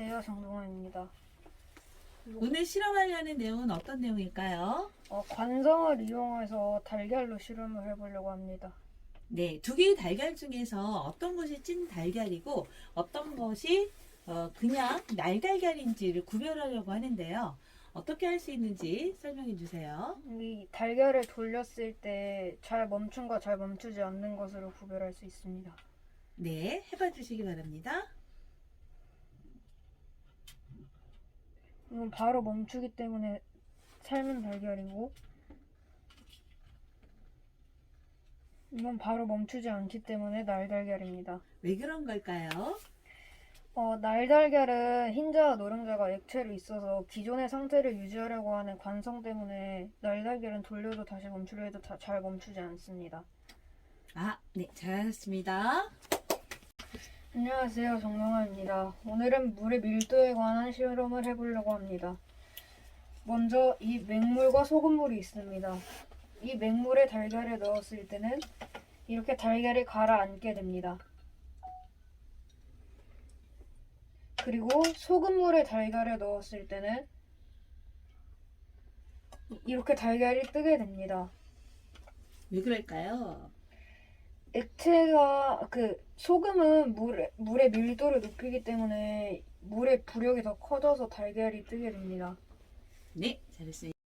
안녕하세요. 정동원입니다. 오늘 실험하려는 내용은 어떤 내용일까요? 어, 관성을 이용해서 달걀로 실험을 해보려고 합니다. 네, 두 개의 달걀 중에서 어떤 것이 찐 달걀이고 어떤 것이 어, 그냥 날달걀인지를 구별하려고 하는데요. 어떻게 할 수 있는지 설명해 주세요. 이 달걀을 돌렸을 때 잘 멈춘과 잘 멈추지 않는 것으로 구별할 수 있습니다. 네, 해봐 주시기 바랍니다. 이건 바로 멈추기 때문에 삶은 달걀이고 이건 바로 멈추지 않기 때문에 날달걀입니다. 왜 그런 걸까요? 어, 날달걀은 흰자와 노른자가 액체로 있어서 기존의 상태를 유지하려고 하는 관성 때문에 날달걀은 돌려도 다시 멈추려 해도 다- 잘 멈추지 않습니다. 아, 네, 잘하셨습니다. 안녕하세요. 정명아입니다. 오늘은 물의 밀도에 관한 실험을 해보려고 합니다. 먼저 이 맹물과 소금물이 있습니다. 이 맹물에 달걀을 넣었을 때는 이렇게 달걀이 가라앉게 됩니다. 그리고 소금물에 달걀을 넣었을 때는 이- 이렇게 달걀이 뜨게 됩니다. 왜 그럴까요? 액체가 그 소금은 물의 물의 밀도를 높이기 때문에 물의 부력이 더 커져서 달걀이 뜨게 됩니다. 네, 잘했습니다.